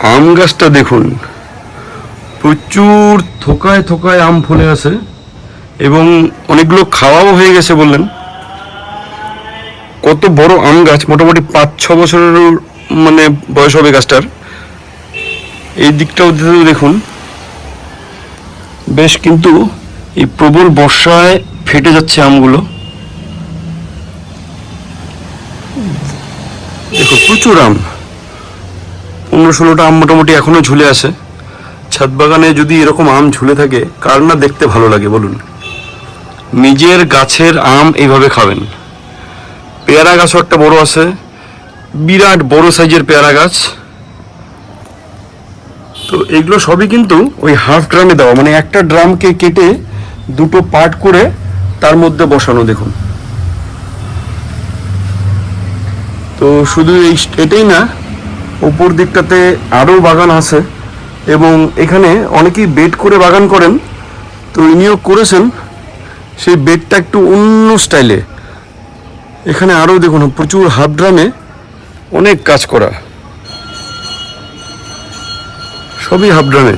আম গাছটা দেখুন। প্রচুর থোকায় থোকায় আম ফলে আছে এবং অনেকগুলো খাওয়াও হয়ে গেছে বললেন। কত বড় আম গাছ, মোটামুটি পাঁচ ছ বছরের মানে বয়স হবে গাছটার। এই দিকটাও দেখুন, বেশ কিন্তু এই প্রবল বর্ষায় ফেটে যাচ্ছে আমগুলো। দেখো প্রচুর আম। পনেরো ষোলোটা আম মোটামুটি এখনও ঝুলে আছে। ছাদ বাগানে যদি এরকম আম ঝুলে থাকে, কার না দেখতে ভালো লাগে বলুন? নিজের গাছের আম এইভাবে খাবেন। পেয়ারা গাছও একটা বড় আছে। বিরাট বড় সাইজের পেয়ারা গাছ। তো এগুলো সবই কিন্তু ওই হাফ ড্রামে দেওয়া মানে একটা ড্রামকে কেটে দুটো পার্ট করে তার মধ্যে বসানো, দেখুন। তো শুধু এটাই না উপর দিকটাতে আরও বাগান আছে এবং এখানে অনেকেই বেড করে বাগান করেন। তো ইনিও করেছেন। সেই বেডটা একটু অন্য স্টাইলে। এখানে আরও দেখুন, প্রচুর হাফ ড্রামে অনেক কাজ করা। সবই হাফ ড্রামে।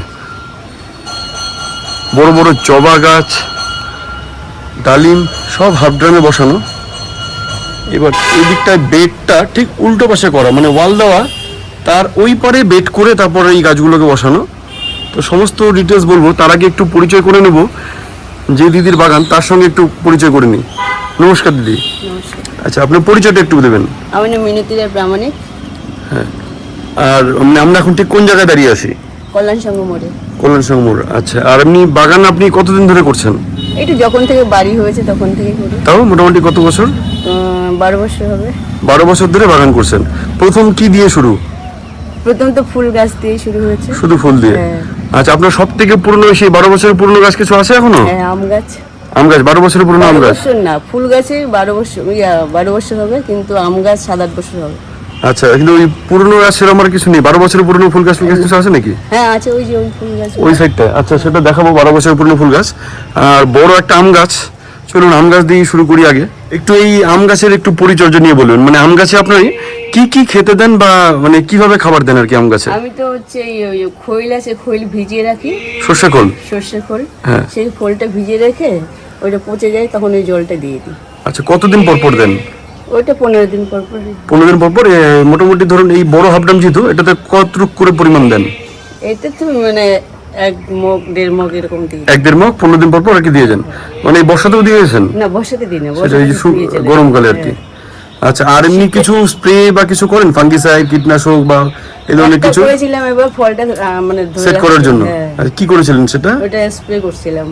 বড় বড় জবা গাছ, ডালিম, সব হাফ ড্রামে বসানো। এবার এই দিকটায় বেডটা ঠিক উল্টো পাশে করা মানে ওয়াল দেওয়া তার ওই পারে বেড করে তারপরে এই গাছগুলোকে বসানো। তো সমস্ত ডিটেলস বলব তার আগে একটু পরিচয় করে নেব যে দিদির বাগান তার সঙ্গে একটু পরিচয় করে নিই। নমস্কার দিদি। আচ্ছা আপনার পরিচয়টা একটু দেবেন। আমার নাম মিনতি রায় প্রামাণিক। হ্যাঁ। আর আমরা এখন ঠিক কোন জায়গায় দাঁড়িয়ে আছি? কল্যাণ সংঘ মোড়ে। কল্যাণ সংমোর আচ্ছা। আর এমনি বাগান আপনি কতদিন ধরে করছেন? একটু যখন থেকে বাড়ি হয়েছে তখন থেকে করি। তাও মোটামুটি কত বছর? বারো বছর হবে। বারো বছর ধরে বাগান করছেন। প্রথম কি দিয়ে শুরু? প্রথম তো ফুল গাছ দিয়ে শুরু হয়েছে। শুধু ফুল দিয়ে? হ্যাঁ। আচ্ছা আপনার সব থেকে পুরনো সেই বারো বছরের পুরনো গাছ কিছু আছে এখনও? হ্যাঁ আম গাছ। আম গাছ বারো বছরের পুরনো আম গাছ? না ফুল গাছে বারো বছর ইয়া, বারো বছর হবে কিন্তু আম গাছ সাত আট বছর হবে। আচ্ছা কিন্তু ওই পুরনো গাছ সেরকম আর কিছু নেই বারো বছরের পুরনো ফুল গাছ ফুল গাছ কিছু আছে নাকি? হ্যাঁ আছে ওই যে ওই ফুল গাছ। ওই সাইডটায় আচ্ছা সেটা দেখাবো বারো বছরের পুরনো ফুল গাছ। আর বড় একটা আম গাছ। চলুন আম গাছ দিয়ে শুরু করি আগে। একটু এই আম গাছের একটু পরিচর্যা নিয়ে বলবেন। মানে আম গাছে আপনি কি কি খেতে দেন বা মানে কীভাবে খাবার দেন আর কি আম গাছে? আমি তো হচ্ছে এই ওই খৈল আছে খৈল ভিজিয়ে রাখি। সর্ষে খোল? সর্ষে খোল। হ্যাঁ। সেই খোলটা ভিজিয়ে রেখে ওইটা পচে যায় তখন ওই জলটা দিয়ে দিই। আচ্ছা কতদিন পর পর দেন? ওইটা পনেরো দিন পর পর। পনেরো দিন পর পর মোটামুটি ধরুন এই বড় হাফডাম যেহেতু এটাতে কতটুক করে পরিমাণ দেন? এতে তো মানে এক মগ দেড় মগ এরকম দিই এক দেড় মাস পনেরো দিন পর পর দিয়ে যান? মানে এই বর্ষাতেও দিয়েছেন না দিই না। গরমকালে আর কি। আচ্ছা আর এমনি কিছু স্প্রে বা কিছু করেন? ফাঙ্গিসাইড কীটনাশক বা এই ধরনের কিছু? করেছিলাম এবার ফলটা মানে সেট করার জন্য? হ্যাঁ, আর কি করেছিলেন সেটা? ওটা স্প্রে করছিলাম।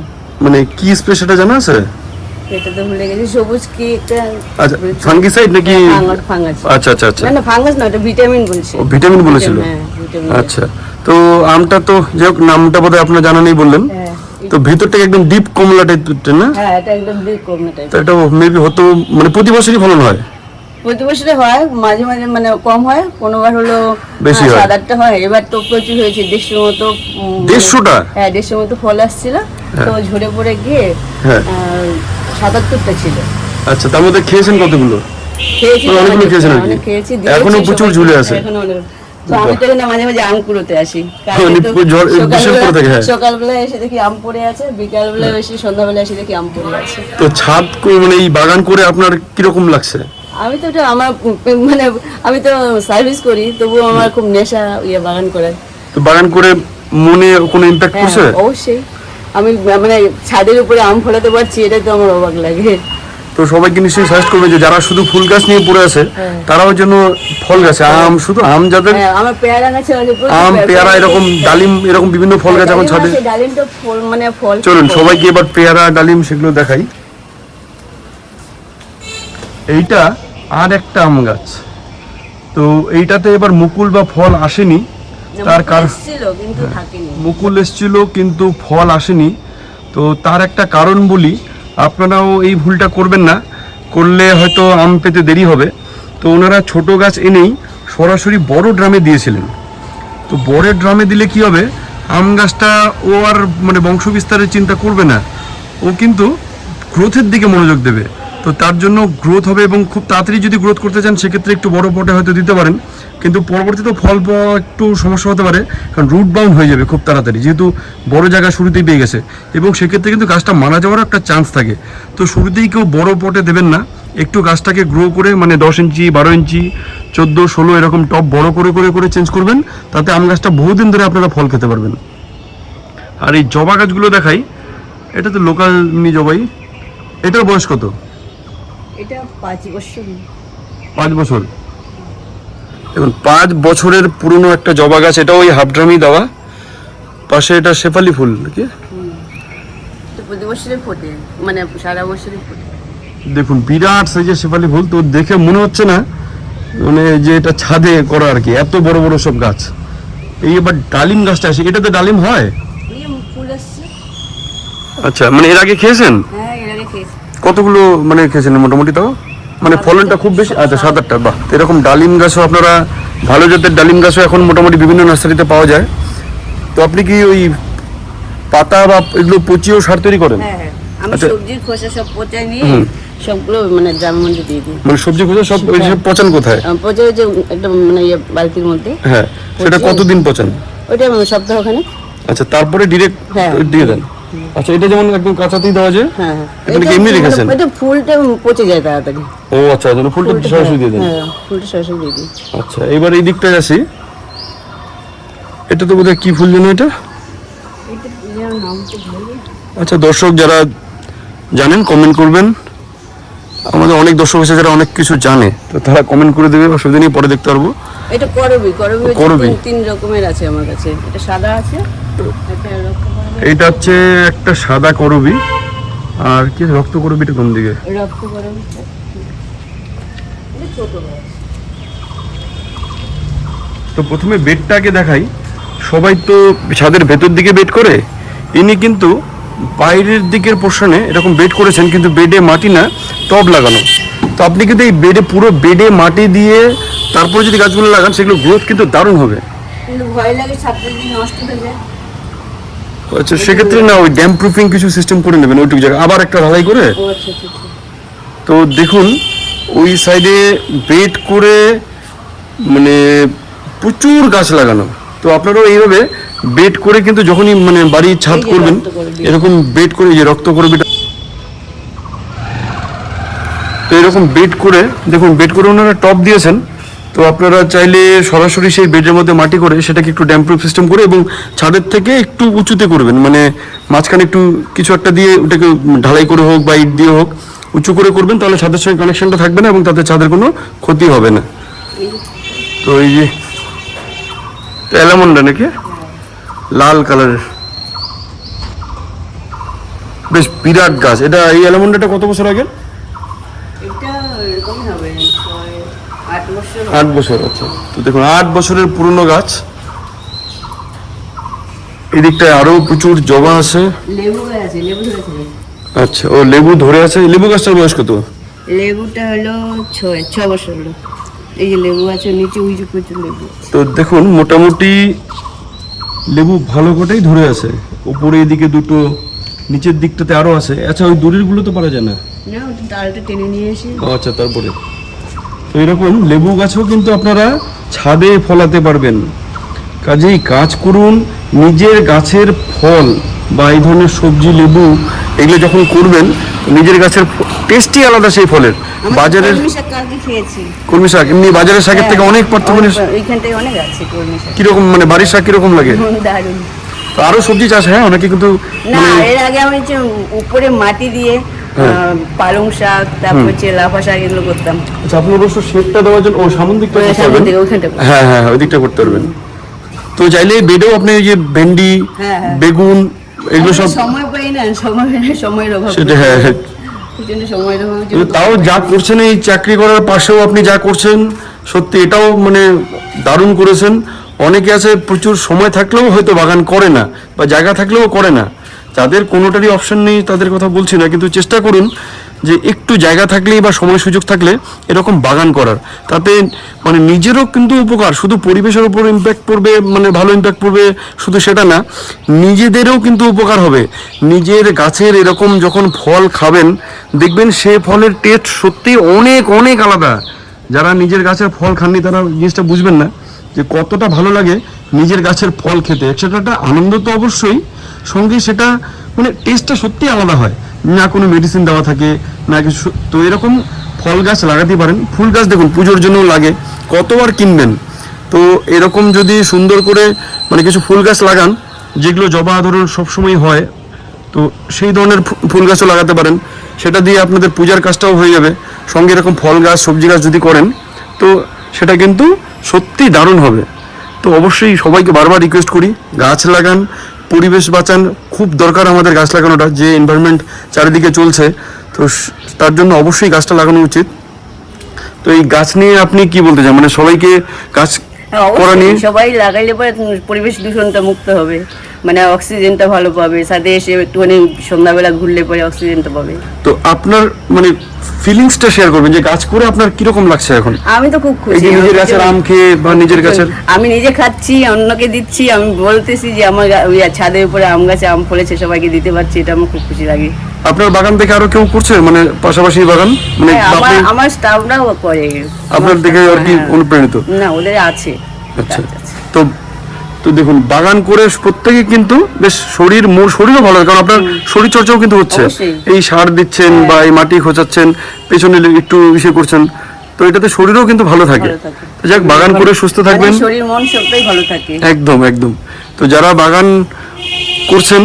মানে কি স্প্রে সেটা জানা আছে? এটা তো ভুলে গেছি সবুজ কি একটা আচ্ছা ফাঙ্গিসাইড নাকি ফাঙ্গাস ফাঙ্গাস। আচ্ছা আচ্ছা আচ্ছা। না না ফাঙ্গাস না ওটা ভিটামিন বলছে ও, ভিটামিন বলেছিল। হ্যাঁ আচ্ছা। তো আমটা তো যাই হোক নামটা বোধহয় আপনার জানা নেই বললেন হ্যাঁ তো ভেতরটা একদম ডিপ কমলা টাইপের না হ্যাঁ এটা একদম ডিপ কমনা টাইপ এটা মেবি হতো মানে প্রতি বছরই ফলন হয় প্রতি বছরে হয় মাঝে মাঝে মানে কম হয় কোনোবার হলো বেশি হয়। সাত আটটা হয় এবার তো প্রচুর হয়েছে দেড়শো মতো দেড়শোটা হ্যাঁ দেড়শো মতো ফল আসছিল তো ঝরে পড়ে গিয়ে হ্যাঁ। সাতাত্তরটা ছিল আচ্ছা তার মধ্যে খেয়েছেন কতগুলো খেয়েছি মানে অনেকগুলো অনেক, খেয়েছেন আর কি? খেয়েছি এখনও প্রচুর ঝুলে আছে? এখনও। তো আমি তো এখানে মাঝে মাঝে আম কুড়োতে আসি। কালকে তো ঝড়- বৃষ্টির পরে থেকে। সকালবেলা এসে দেখি আম পড়ে আছে বিকালবেলা এসে সন্ধ্যাবেলা এসে দেখি আম পড়ে আছে। তো ছাদ মানে এই বাগান করে আপনার কীরকম লাগছে? আমি তো এটা আমার মানে আমি তো সার্ভিস করি তবুও আমার খুব নেশা ইয়ে বাগান করার তো বাগান করে মনে কোনো ইম্প্যাক্ট করছে? অবশ্যই। আমি মানে ছাদের উপরে আম ফলাতে পারছি এটা তো আমার অবাক লাগে। তো সবাইকে নিশ্চয়ই সাজেস্ট করবে যে যারা শুধু ফুল গাছ নিয়ে পড়ে আছে হ্যাঁ। তারাও যেন ফল গাছে আম শুধু আম যাদের হ্যাঁ আম পেয়ারা- এরকম ডালিম এরকম বিভিন্ন ফল গাছ এখন ছাদে। মানে ফল চলুন সবাইকে এবার পেয়ারা ডালিম সেগুলো দেখাই। এইটা আর একটা আম গাছ। তো এইটাতে এবার মুকুল বা ফল আসেনি। তার কারণ ছিল কিন্তু থাকেনি। মুকুল এসেছিল কিন্তু ফল আসেনি। তো তার একটা কারণ বলি আপনারাও এই ভুলটা করবেন না। করলে হয়তো আম পেতে দেরি হবে। তো ওনারা ছোট গাছ এনেই সরাসরি বড় ড্রামে দিয়েছিলেন। তো বড় ড্রামে দিলে কি হবে? আম গাছটা ও আর মানে বংশ বিস্তারের চিন্তা করবে না। ও কিন্তু গ্রোথের দিকে মনোযোগ দেবে। তো তার জন্য গ্রোথ হবে এবং খুব তাড়াতাড়ি যদি গ্রোথ করতে চান, সেক্ষেত্রে একটু বড় পটে হয়তো দিতে পারেন। কিন্তু পরবর্তীতে ফল পাওয়া একটু সমস্যা হতে পারে কারণ রুট বাউন্ড হয়ে যাবে খুব তাড়াতাড়ি যেহেতু বড় জায়গা শুরুতেই পেয়ে গেছে। এবং সেক্ষেত্রে কিন্তু গাছটা মারা যাওয়ার একটা চান্স থাকে। তো শুরুতেই কেউ বড় পটে দেবেন না একটু গাছটাকে গ্রো করে মানে দশ ইঞ্চি বারো ইঞ্চি চোদ্দ ষোলো এরকম টপ বড় করে করে করে চেঞ্জ করবেন তাতে আম গাছটা বহুদিন ধরে আপনারা ফল খেতে পারবেন। আর এই জবা গাছগুলো দেখাই এটা তো লোকাল মিনি জবাই এটার বয়স কত? এটা পাঁচ বছর। পাঁচ বছর। দেখুন পাঁচ বছরের পুরনো একটা জবা গাছ এটা ওই হাফ ড্রামই দেওয়া। পাশে এটা শেফালি ফুল নাকি? মানে দেখুন বিরাট সাইজের শেফালি ফুল তো দেখে মনে হচ্ছে না মানে যে এটা ছাদে করা আর কি এত বড় বড় সব গাছ। এই এবার ডালিম গাছটা আছে এটাতে ডালিম হয়? আচ্ছা মানে এর আগে খেয়েছেন? হ্যাঁ কতগুলো মানে খেয়েছেন মোটামুটি তাও? মানে ফলনটা খুব বেশি আচ্ছা সাত আটটা বাহ। তো এরকম ডালিম গাছও আপনারা ভালো জাতের ডালিম গাছও এখন মোটামুটি বিভিন্ন নার্সারিতে পাওয়া যায়। তো আপনি কি ওই পাতা বা এগুলো পচিয়েও সার তৈরি করেন? হ্যাঁ হ্যাঁ। আমি আচ্ছা। সবজির খোসা সব পচাই নিয়ে হুম। সবগুলো মানে মধ্যে দিয়ে দিই। মানে সবজি সব ওই সব পচান কোথায়? পচে ওই যে একটা মানে ইয়ে বালতির মধ্যে। হ্যাঁ। সেটা কতদিন পচান? ওইটা সপ্তাহ ওখানে আচ্ছা তারপরে ডিরেক্ট হ্যাঁ। দিয়ে দেন। আচ্ছা এটা যেমন একদম কাঁচাতেই দেওয়া যায় হ্যাঁ হ্যাঁ। এটা এমনি মানে- রেখেছেন? এটা ফুলটা পচে যায় তাড়াতাড়ি। ও আচ্ছা যেন ফুলটা সরাসরি দিয়ে দেন। হ্যাঁ ফুলটা সরাসরি দিয়ে দিই। আচ্ছা এবার এই দিকটায় আসি। এটা তো বোধহয় কি ফুল যেন এটা? এটা আচ্ছা দর্শক যারা জানেন কমেন্ট করবেন। আমাদের অনেক দর্শক আছে যারা অনেক কিছু জানে তো তারা কমেন্ট করে দেবে অসুবিধা নেই পরে দেখতে পারব। এটা করবি করবি তিন- রকমের আছে আমার কাছে। এটা সাদা আছে একটা রক্ত এইটা হচ্ছে একটা সাদা করবি। আর কি রক্ত করবিটা কোন দিকে। রক্ত করবি এটা। তো প্রথমে বেডটাকে দেখাই। সবাই তো ছাদের ভেতর দিকে বেড করে। ইনি কিন্তু বাইরের দিকের পোর্শনে এরকম বেড করেছেন কিন্তু বেডে মাটি না টব লাগানো। তো আপনি কিন্তু এই বেডে পুরো বেডে মাটি দিয়ে তারপরে যদি গাছগুলো লাগান সেগুলো গ্রোথ কিন্তু দারুণ হবে। ভয় লাগে নষ্ট হয়ে যায়। আচ্ছা সেক্ষেত্রে না ওই ড্যাম প্রুফিং কিছু সিস্টেম করে নেবেন ওইটুকু জায়গা আবার একটা ঢালাই করে? আচ্ছা আচ্ছা আচ্ছা। তো দেখুন ওই সাইডে বেড করে মানে প্রচুর গাছ লাগানো। তো আপনারাও এইভাবে বেড করে কিন্তু যখনই মানে বাড়ির ছাদ করবেন এরকম বেড করে যে রক্ত করবে তো এরকম বেড করে দেখুন বেড করে ওনারা টপ দিয়েছেন। তো আপনারা চাইলে সরাসরি সেই বেডের মধ্যে মাটি করে সেটাকে একটু ড্যাম্প্রুফ সিস্টেম করে এবং ছাদের থেকে একটু উঁচুতে করবেন। মানে মাঝখানে একটু কিছু একটা দিয়ে ওটাকে ঢালাই করে হোক বা ইট দিয়ে হোক উঁচু করে করবেন, তাহলে ছাদের সঙ্গে কানেকশনটা থাকবে না এবং তাতে ছাদের কোনো ক্ষতি হবে না। তো এই যে অ্যালামন্ডা নাকি? লাল কালারের। বেশ বিরাট গাছ। এটা এই অ্যালামন্ডাটা কত বছর আগে এটা এরকমই হবে ছয় আট বছর। আচ্ছা তো দেখুন আট বছরের পুরনো গাছ। এদিকটায় আরও প্রচুর জবা আছে। লেবু গাছ আছে লেবু ধরেছে আচ্ছা ও লেবু ধরে আছে। এই লেবু গাছটার বয়স কত? লেবুটা হলো ছয় ছ বছর হলো। এই যে লেবু আছে নিচে উঁচু প্রচুর লেবু। তো দেখুন মোটামুটি লেবু ভালো কটাই ধরে আছে। উপরে এদিকে দুটো নিচের দিকটাতে আরও আছে। আচ্ছা ওই দূরেরগুলো তো পারা যায় না? না ডালটা টেনে নিয়ে এসে আচ্ছা তারপরে। তো এরকম লেবু গাছও কিন্তু আপনারা ছাদে ফলাতে পারবেন। কাজেই কাজ করুন নিজের গাছের ফল বা এই ধরনের সবজি লেবু এগুলো যখন করবেন নিজের গাছের টেস্টই আলাদা সেই ফলের। বাজারের কলমি শাক এমনি বাজারের শাকের থেকে অনেক পার্থক্য কীরকম মানে বাড়ির শাক কীরকম লাগে? আরও সবজি চাষ হ্যাঁ অনেকে কিন্তু না মানে এর আগে আমি উপরে মাটি দিয়ে হ্যাঁ। পালং শাক তারপর হচ্ছে লাফা শাক এগুলো করতাম। আচ্ছা আপনি অবশ্য শেডটা দেওয়ার জন্য ও সামন দিকটা করতে পারবেন। দিকে, ওইখানটা করতে। হ্যাঁ হ্যাঁ ওই দিকটা করতে পারবেন। তো চাইলে বেডেও আপনি এই যে ভেন্ডি হ্যাঁ, হ্যাঁ। বেগুন এগুলো সব সময় পাই না সময় সময়ের অভাব। সেটা হ্যাঁ হ্যাঁ। তাও যা করছেন এই চাকরি করার পাশেও আপনি যা করছেন সত্যি এটাও মানে দারুণ করেছেন। অনেকে আছে প্রচুর সময় থাকলেও হয়তো বাগান করে না বা জায়গা থাকলেও করে না। যাদের কোনোটারই অপশন নেই, তাদের কথা বলছি না, কিন্তু চেষ্টা করুন যে একটু জায়গা থাকলেই বা সময় সুযোগ থাকলে এরকম বাগান করার। তাতে মানে নিজেরও কিন্তু উপকার, শুধু পরিবেশের উপর ইম্প্যাক্ট পড়বে মানে ভালো ইম্প্যাক্ট পড়বে শুধু সেটা না, নিজেদেরও কিন্তু উপকার হবে। নিজের গাছের এরকম যখন ফল খাবেন, দেখবেন সে ফলের টেস্ট সত্যি অনেক অনেক আলাদা। যারা নিজের গাছের ফল খাননি, তারা জিনিসটা বুঝবেন না। যে কতটা ভালো লাগে নিজের গাছের ফল খেতে। সেটা একটা আনন্দ তো অবশ্যই, সঙ্গে সেটা মানে টেস্টটা সত্যি আলাদা হয়। না কোনো মেডিসিন দেওয়া থাকে, না কিছু। তো এরকম ফল গাছ লাগাতে পারেন। ফুল গাছ দেখুন, পুজোর জন্য লাগে, কতবার কিনবেন? তো এরকম যদি সুন্দর করে মানে কিছু ফুল গাছ লাগান, যেগুলো জবা ধরুন সবসময় হয়, তো সেই ধরনের ফুল গাছও লাগাতে পারেন। সেটা দিয়ে আপনাদের পূজার কাজটাও হয়ে যাবে। সঙ্গে এরকম ফল গাছ, সবজি গাছ যদি করেন, তো সেটা কিন্তু সত্যি দারুণ হবে। তো অবশ্যই সবাইকে বারবার রিকোয়েস্ট করি গাছ লাগান পরিবেশ বাঁচান খুব দরকার আমাদের গাছ লাগানোটা যে এনভায়রনমেন্ট চারিদিকে চলছে। তো তার জন্য অবশ্যই গাছটা লাগানো উচিত। তো এই গাছ নিয়ে আপনি কি বলতে চান? মানে সবাইকে গাছ হ্যাঁ, করা নিয়ে সবাই লাগাইলে পরে পরিবেশ দূষণটা মুক্ত হবে। মানে অক্সিজেনটা ভালো পাবে সাথে এসে একটুখানি সন্ধ্যাবেলা ঘুরলে পরে অক্সিজেনটা পাবে। তো আপনার মানে ফিলিংসটা শেয়ার করবেন যে গাছ করে আপনার কীরকম লাগছে এখন? আমি তো খুব খুশি। নিজের গাছের আম খেয়ে বা নিজের গাছের আমি নিজে খাচ্ছি অন্যকে দিচ্ছি আমি বলতেছি যে আমার ওই ছাদের উপরে আম গাছে আম ফলেছে সবাইকে দিতে পারছি এটা আমার খুব খুশি লাগে। আপনার বাগান থেকে আরও কেউ করছে? মানে পাশাপাশি বাগান? মানে হ্যাঁ, আমার আমার স্টাফরাও করে। আপনার দেখে আর কি হ্যাঁ। অনুপ্রাণিত? না ওদের আছে। আচ্ছা। তো তো দেখুন বাগান করে প্রত্যেকে কিন্তু বেশ শরীর শরীরও ভালো কারণ আপনার শরীর চর্চাও কিন্তু হচ্ছে। এই সার দিচ্ছেন বা এই মাটি খোঁচাচ্ছেন পেছনে একটু ইসে করছেন তো এটাতে শরীরও কিন্তু ভালো থাকে। যাক বাগান করে সুস্থ থাকবেন। শরীর মন সবটাই ভালো থাকে। একদম একদম। তো যারা বাগান করছেন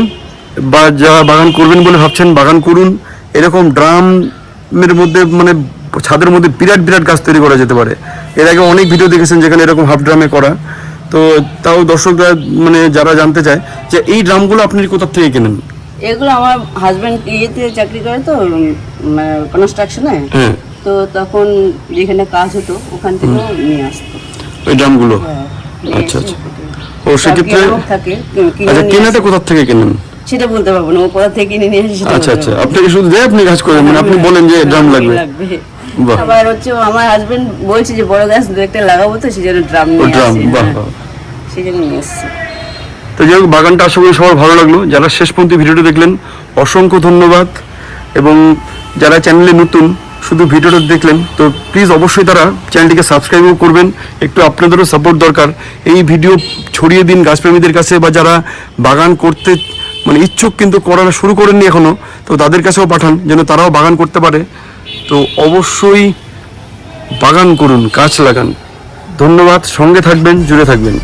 বা যারা বাগান করবেন বলে ভাবছেন বাগান করুন। এরকম ড্রামের মধ্যে মানে ছাদের মধ্যে বিরাট বিরাট গাছ তৈরি করা যেতে পারে। এর আগে অনেক ভিডিও দেখেছেন যেখানে এরকম হাফ ড্রামে করা। তো তাও দর্শকরা মানে যারা জানতে চায় যে এই ড্রামগুলো আপনি কোথা থেকে কেনেন? এগুলো আমার হাজব্যান্ড ইয়েতে চাকরি করে তো কনস্ট্রাকশনে হ্যাঁ। তো তখন যেখানে কাজ হতো ওখান থেকে নিয়ে আসতো। ওই ড্রামগুলো? হ্যাঁ, নিয়ে আচ্ছা, ও সেক্ষেত্রে আচ্ছা কেনাটা কোথা থেকে কেনেন? সেটা বলতে পারব না ও কোথা থেকে কিনে নিয়ে আসে আচ্ছা আচ্ছা। আপনাকে শুধু দেয় আপনি কাজ করেন মানে আপনি বলেন যে ড্রাম লাগবে। আবার হচ্ছে আমার হাজবেন্ড বলছে যে বড় গাছ দু একটা লাগাবো তো সেই জন্য ড্রাম নিয়ে আসে। হ্যাঁ, নিয়ে এসছে। তো যাই হোক বাগানটা আশা করি সবার ভালো লাগল। যারা শেষ পর্যন্ত ভিডিওটা দেখলেন অসংখ্য ধন্যবাদ। এবং যারা চ্যানেলে নতুন শুধু ভিডিওটা দেখলেন তো প্লিজ অবশ্যই তারা চ্যানেলটিকে সাবস্ক্রাইবও করবেন। একটু আপনাদেরও সাপোর্ট দরকার। এই ভিডিও ছড়িয়ে দিন গাছপ্রেমীদের কাছে বা যারা বাগান করতে মানে ইচ্ছুক কিন্তু করা শুরু করেননি এখনও তো তাদের কাছেও পাঠান যেন তারাও বাগান করতে পারে। তো অবশ্যই বাগান করুন গাছ লাগান। ধন্যবাদ সঙ্গে থাকবেন জুড়ে থাকবেন।